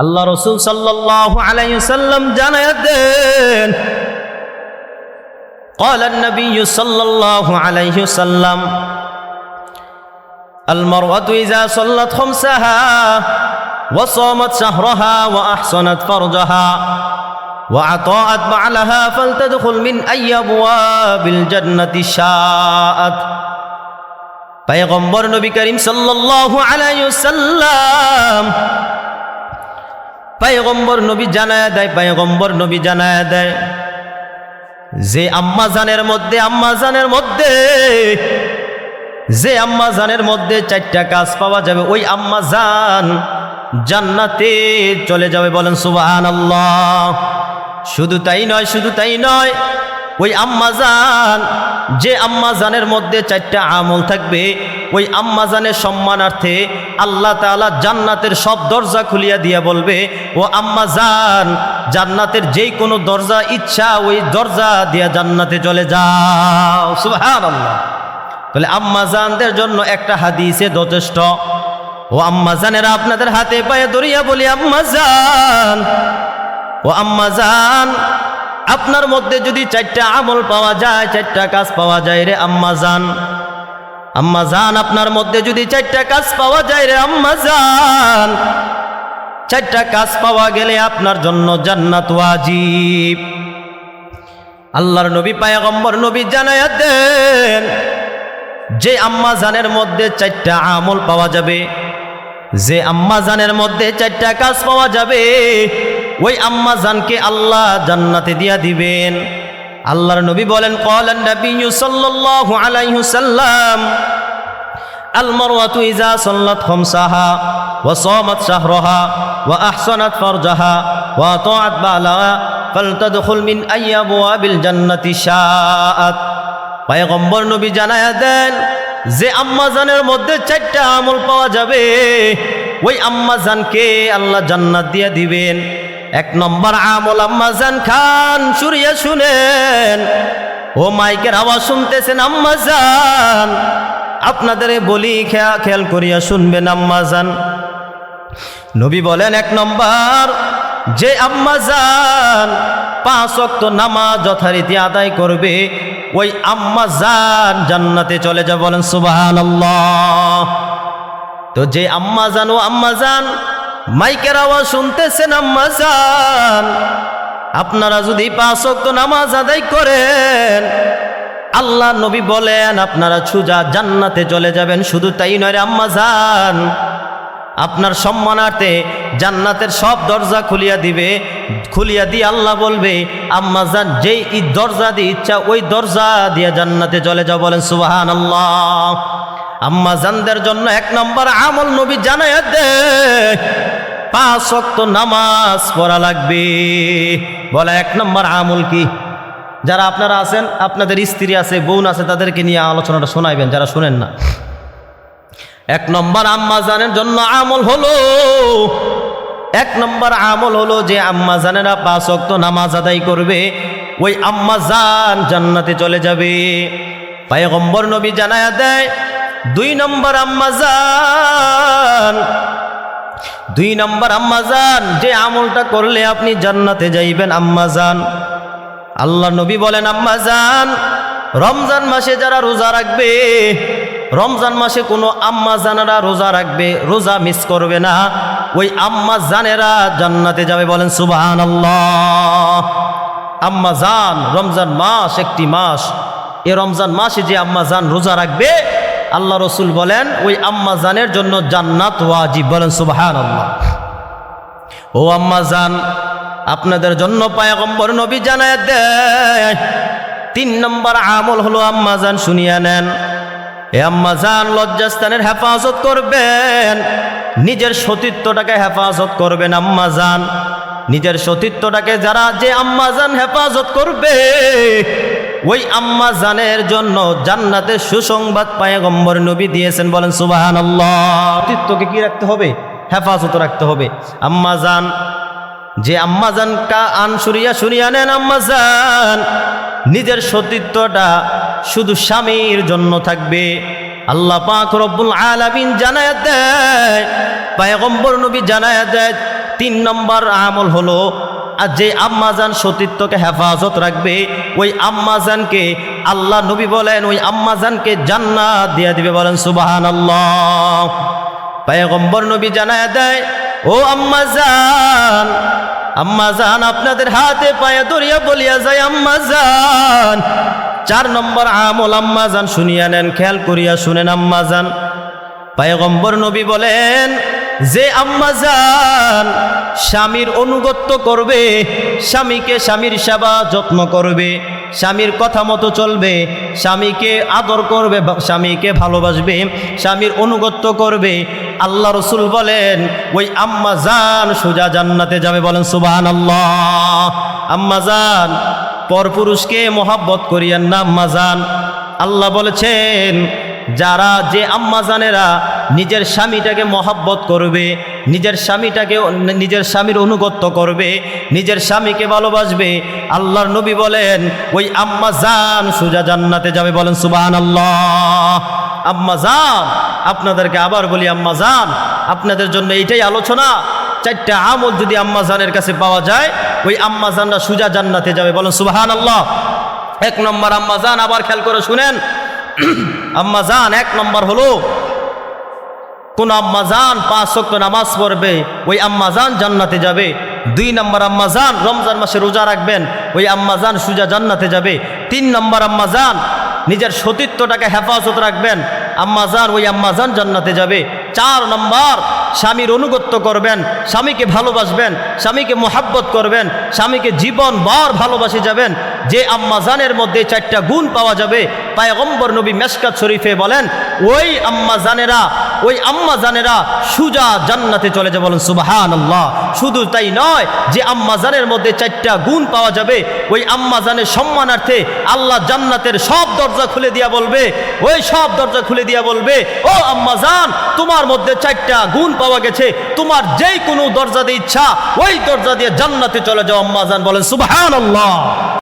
আল্লাহ রসুল সাল্লাল্লাহু আলাইহি সাল্লাম জানায় দেন قال النبي صلى الله عليه وسلم المرأة إذا صلت خمسها وصامت شهرها وأحصنت فرجها وأطاعت بعلها فلتدخل من أي أبواب الجنة شاءت পয়গম্বর নবী করিম সাল্লাল্লাহু আলাইহি সাল্লাম পয়গম্বর নবী জানায় দেয়, পায়গম্বর নবী জানায় দেয়। যে আম্মাজানের মধ্যে আম্মাজানের মধ্যে, যে আম্মাজানের মধ্যে চারটা কাজ পাওয়া যাবে, ওই আম্মাজান জান্নাতে চলে যাবে বলেন সুবাহ আল্লাহ শুধু তাই নয়, শুধু তাই নয় ওই আম্মাজান যে আম্মাজানের মধ্যে চারটা আমল থাকবে, ওই আম্মাজানের সম্মানার্থে আল্লাহ তাআলা জান্নাতের সব দরজা খুলিয়া দিয়া বলবে, ও আম্মাজান জান্নাতের যেই কোনো দরজা ইচ্ছা, ওই দরজা দিয়া জান্নাতে চলে যাও। সুবহানাল্লাহ। তাহলে আম্মা জানদের জন্য একটা হাদিসে যথেষ্ট। ও আম্মা জানেরা আপনাদের হাতে পায়ে দরিয়া বলি আম্মাজান ও আম্মা জান আপনার মধ্যে যদি চারটা আমল পাওয়া যায়, চারটা কাজ পাওয়া যায় রে আম্মা জান। আম্মা জান, আপনার মধ্যে যদি চারটা কাজ পাওয়া যায় রে আম্মা জান, চারটা কাজ পাওয়া গেলে আপনার জন্য জান্নাত ওয়াজিব। আল্লাহর নবী, পায়গম্বর নবী জানায়া দেন, যে আম্মা জানের মধ্যে চারটা আমল পাওয়া যাবে, যে আম্মা জানের মধ্যে চারটা কাজ পাওয়া যাবে ওই আম্মা জানকে আল্লাহ জান্নাতে দিয়া দিবেন। আল্লাহর নবী বলেন কলেন সাল্লাম আল মারওয়াতু ইজা সাল্লাত খামসাহা, ওয়া সামাত শাহরাহা, ওয়া আহসানাত ফারজাহা, ওয়া তাআত বালাহা, ফালতাদখুল মিন পয়গম্বর নবী জানায়া দেন, যে আম্মাজানের মধ্যে চারটা আমল পাওয়া যাবে, ওই আম্মাজানকে আল্লাহ জান্নাত দিয়ে দিবেন। এক নম্বর আমল আম্মা জান খান, সুরিয়া শুনেন। ও মাইকের আওয়াজ শুনতেছেন আম্মা জান। আপনাদের বলি খেয়া খেয়াল করিয়া শুনবেন আম্মা জান। নবী বলেন, এক নম্বর, যে আম্মা জান পাঁচ অক্ত নামাজ যথারীতি আদায় করবে, ওই আম্মা জান জান্নাতে চলে যা বলেন সুবাহান তো যে আম্মা জান, ও আম্মা জান মাইকের আওয়াজ শুনতেছেন আম্মা জান আপনারা যদি পাঁচ অক্ত নামাজ আদায় করেন, আল্লাহ নবী বলেন, আপনারা ছুজা জান্নাতে চলে যাবেন। শুধু তাই নয় আম্মাজান আপনার সম্মানার্থে জান্নাতের সব দরজা খুলিয়া দিবে, খুলিয়া দিয়ে আল্লাহ বলবে আম্মাজান যেই দরজা দিয়ে ইচ্ছা, ওই দরজা দিয়ে জান্নাতে চলে যাও বলেন সুবাহান আল্লাহ আম্মাজানদের জন্য এক নম্বর আমল নবী জানায় দে পাঁচ অক্ত নামাজ পড়া লাগবে। বলে এক নম্বর আমল কি? যারা আপনারা আছেন, আপনাদের স্ত্রী আছে, বোন আছে, তাদেরকে নিয়ে আলোচনাটা শোনাইবেন, যারা শোনেন না। এক নম্বর আম্মা জানের জন্য আমল হলো, এক নম্বর আমল হলো যে আম্মা জানেরা পাঁচ অক্ত নামাজ আদায় করবে, ওই আম্মা জান জান্নাতে চলে যাবে। পায়ে পায়গম্বর নবী জানায়া দেয়, দুই নম্বর আম্মা জান দুই নম্বর, আম্মা জান, যে আমলটা করলে আপনি জান্নাতে যাইবেন, আম্মা জান। আল্লাহ নবী বলেন, আম্মা জান, রমজান মাসে যারা রোজা রাখবে, রমজান মাসে কোনো আম্মা জানেরা রোজা রাখবে, রোজা মিস করবে না। ওই আম্মা জানেরা জান্নাতে যাবে বলেন সুবাহান আল্লাহ আম্মা জান, রমজান মাস একটি মাস। এ রমজান মাসে যে আম্মা জান রোজা রাখবে আল্লাহ রসুল বলেন, ওই আম্মা জানের জন্য জান্নাত ওয়াজিব। বলেন সুবাহান আল্লাহ ও আম্মা জান, আপনাদের জন্য পায়গম্বর নবী জানায় দেয় তিন নম্বর আমল হলো আম্মা জান শুনিয়া নেন। এ আম্মা জান লজ্জাস্থানের হেফাজত করবেন। নিজের সতীত্বটাকে হেফাজত করবেন আম্মা জান। নিজের সতীত্বটাকে যারা যে আম্মা জান হেফাজত করবে ওই আম্মা জানের জন্য জান্নাতের সুসংবাদ পায়গম্বর নবী দিয়েছেন, বলেন সুবাহান সতীত্বকে কি রাখতে হবে? হেফাজত রাখতে হবে। আম্মা জান, যে আম্মা আম্মাজান কা আন শুনিয়া শুনিয়া নেন, আম্মা আম্মাজান নিজের সতীত্বটা শুধু স্বামীর জন্য থাকবে। আল্লাহ পাক রব্বুল আলামিন জানায় দেয়, পায়গম্বর নবী জানায় দেয়, তিন নম্বর আমল হলো আর যে আম্মাজান সতীত্বকে হেফাজত রাখবে, ওই আম্মাজানকে আল্লাহ নবী বলেন, ওই আম্মাজানকে জান্নাত দিয়ে দিবে বলেন সুবাহান আল্লাহ পায়গম্বর নবী জানায় দেয়, ও আম্মাজান আম্মাজান আপনাদের হাতে পায়ে দরিয়া বলিয়া যায় আম্মাজান চার নম্বর আমল আম্মাজান শুনিয়া নেন, খেয়াল করিয়া শুনেন আম্মাজান পায়গম্বর নবী বলেন, যে আম্মাজান স্বামীর অনুগত্য করবে, স্বামীকে স্বামীর সেবা যত্ন করবে, স্বামীর কথা মতো চলবে, স্বামীকে আদর করবে স্বামীকে ভালোবাসবে, স্বামীর অনুগত্য করবে। আল্লাহ রসুল বলেন, ওই আম্মাজান সোজা জান্নাতে যাবে। বলেন সুবাহান আল্লাহ আম্মাজান পরপুরুষকে মোহাব্বত করিয়েন না আম্মাজান আল্লাহ বলেছেন যারা যে আম্মাজানেরা নিজের স্বামীটাকে মহাব্বত করবে, নিজের স্বামীটাকে নিজের স্বামীর অনুগত্য করবে, নিজের স্বামীকে ভালোবাসবে, আল্লাহর নবী বলেন, ওই আম্মাজান সুজা জান্নাতে যাবে বলেন সুবাহান আল্লাহ আম্মাজান আপনাদেরকে আবার বলি আম্মাজান আপনাদের জন্য এইটাই আলোচনা। চারটা আমল যদি আম্মাজানের কাছে পাওয়া যায়, ওই আম্মাজানরা সুজা জান্নাতে যাবে বলেন সুবাহান আল্লাহ এক নম্বর আম্মাজান আবার খেয়াল করে শুনেন আম্মাজান এক নম্বর হলো, কোন আম্মা আম্মাজান পাঁচ শক্ত নামাজ পড়বে, ওই আম্মা আম্মাজান জান্নাতে যাবে। দুই নম্বর আম্মা আম্মাজান রমজান মাসে রোজা রাখবেন, ওই আম্মা আম্মাজান সুজা জান্নাতে যাবে। তিন নম্বর আম্মা আম্মাজান নিজের সতীত্বটাকে হেফাজত রাখবেন, আম্মা আম্মাজান ওই আম্মা আম্মাজান জান্নাতে যাবে। চার নম্বর স্বামীর অনুগত্য করবেন, স্বামীকে ভালোবাসবেন, স্বামীকে মোহাব্বত করবেন, স্বামীকে জীবন বর ভালোবাসে যাবেন। যে আম্মাজানের মধ্যে চারটা গুণ পাওয়া যাবে, পায়গম্বর নবী মেসকাত শরীফে বলেন, ওই আম্মাজানেরা ওই আম্মাজানেরা সুজা জান্নাতে চলে যাবে। বলেন সুবাহান আল্লাহ শুধু তাই নয়, যে আম্মাজানের মধ্যে চারটা গুণ পাওয়া যাবে, ওই আম্মাজানের সম্মানার্থে আল্লাহ জান্নাতের সব দরজা খুলে দিয়া বলবে, ওই সব দরজা খুলে দিয়া বলবে, ও আম্মাজান তোমার মধ্যে চারটা গুণ পাওয়া গেছে। তোমার যেই কোনো দরজা দিয়ে ইচ্ছা, ওই দরজা দিয়ে জান্নাতে চলে যাও আম্মাজান বলেন আল্লাহ